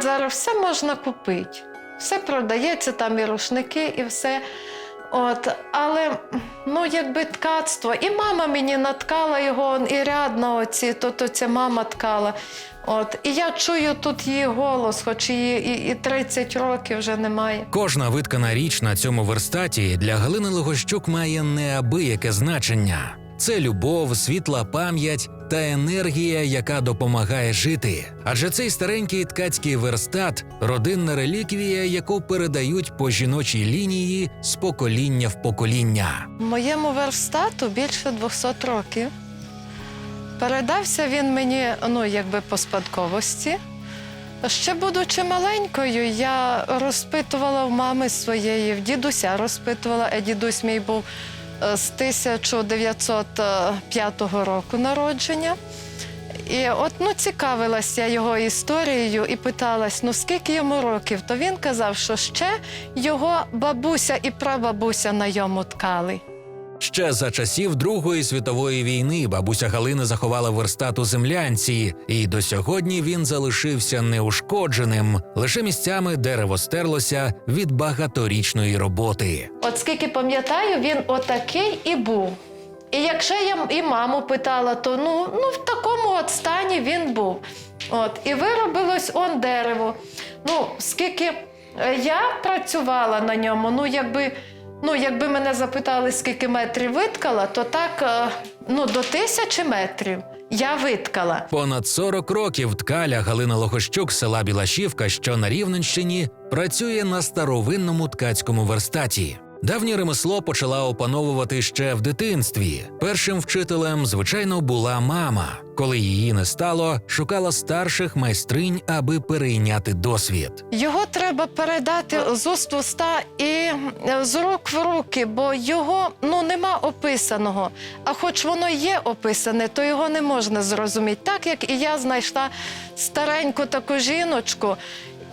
Зараз все можна купити. Все продається, там і рушники, і все. От, але ну, якби ткацтво. І мама мені наткала його, і рядна оці, то, то ця мама ткала. От, і я чую тут її голос, хоч її і, і 30 років вже немає. Кожна виткана річ на цьому верстаті для Галини Логощук має неабияке значення. Це любов, світла пам'ять та енергія, яка допомагає жити. Адже цей старенький ткацький верстат родинна реліквія, яку передають по жіночій лінії з покоління в покоління. Моєму верстату більше 200 років. Передався він мені ну, якби по спадковості. Ще будучи маленькою, я розпитувала в мами своєї, в дідуся розпитувала, а дідусь мій був е, з 1905 року народження. І от ну, цікавилася його історією і питалась, ну скільки йому років, то він казав, що ще його бабуся і прабабуся на йому ткали. Ще за часів Другої світової війни бабуся Галина заховала верстат у землянці, і до сьогодні він залишився неушкодженим. Лише місцями дерево стерлося від багаторічної роботи. От скільки пам'ятаю, він отакий і був. І якщо я і маму питала, то ну, ну в такому от стані він був. От, і виробилось он дерево. Ну, скільки е, я працювала на ньому, ну якби, ну, якби мене запитали, скільки метрів виткала, то так е, ну, до тисячі метрів я виткала. Понад 40 років ткаля Галина Лохощук села Білашівка, що на Рівненщині, працює на старовинному ткацькому верстаті. Давнє ремесло почала опановувати ще в дитинстві. Першим вчителем, звичайно, була мама. Коли її не стало, шукала старших майстринь, аби перейняти досвід. Його треба передати з уст в уста і е, з рук в руки, бо його ну нема описаного. А хоч воно є описане, то його не можна зрозуміти. Так як і я знайшла стареньку таку жіночку,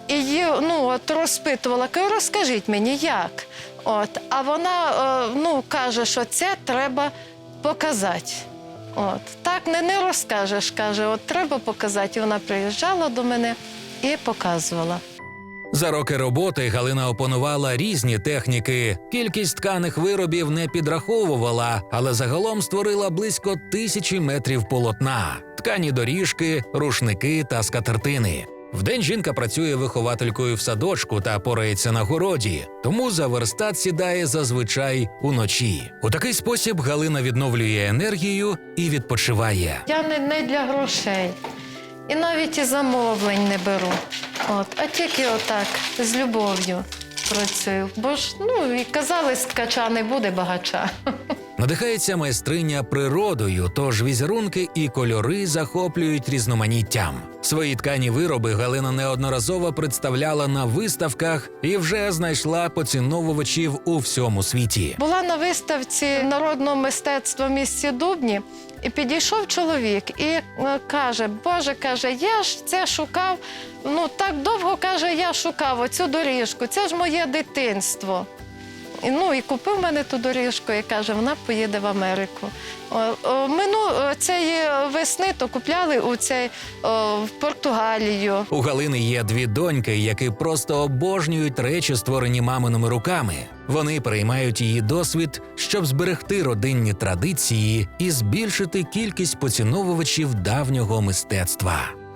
і її ну, от розпитувала, розкажіть мені, як. От, а вона е, ну, каже, що це треба показати. От, так не, не розкажеш, каже, от треба показати. І вона приїжджала до мене і показувала. За роки роботи Галина опанувала різні техніки. Кількість тканих виробів не підраховувала, але загалом створила близько тисячі метрів полотна, ткані доріжки, рушники та скатертини. Вдень жінка працює вихователькою в садочку та порається на городі, тому за верстат сідає зазвичай уночі. У такий спосіб Галина відновлює енергію і відпочиває. Я не, не для грошей. І навіть і замовлень не беру. От, а тільки отак, з любов'ю працюю. Бо ж, ну, і казали, ткача не буде багача. Надихається майстриня природою, тож візерунки і кольори захоплюють різноманіттям. Свої ткані вироби Галина неодноразово представляла на виставках і вже знайшла поціновувачів у всьому світі. Була на виставці народного мистецтва в місті Дубні, і підійшов чоловік і е, каже: Боже, каже, я ж це шукав. Ну так довго каже, я шукав оцю доріжку. Це ж моє дитинство. Ну, і купив мене ту доріжку і каже, вона поїде в Америку. Мину цієї весни то купляли у цей, о, в Португалію. У Галини є дві доньки, які просто обожнюють речі, створені маминими руками. Вони переймають її досвід, щоб зберегти родинні традиції і збільшити кількість поціновувачів давнього мистецтва.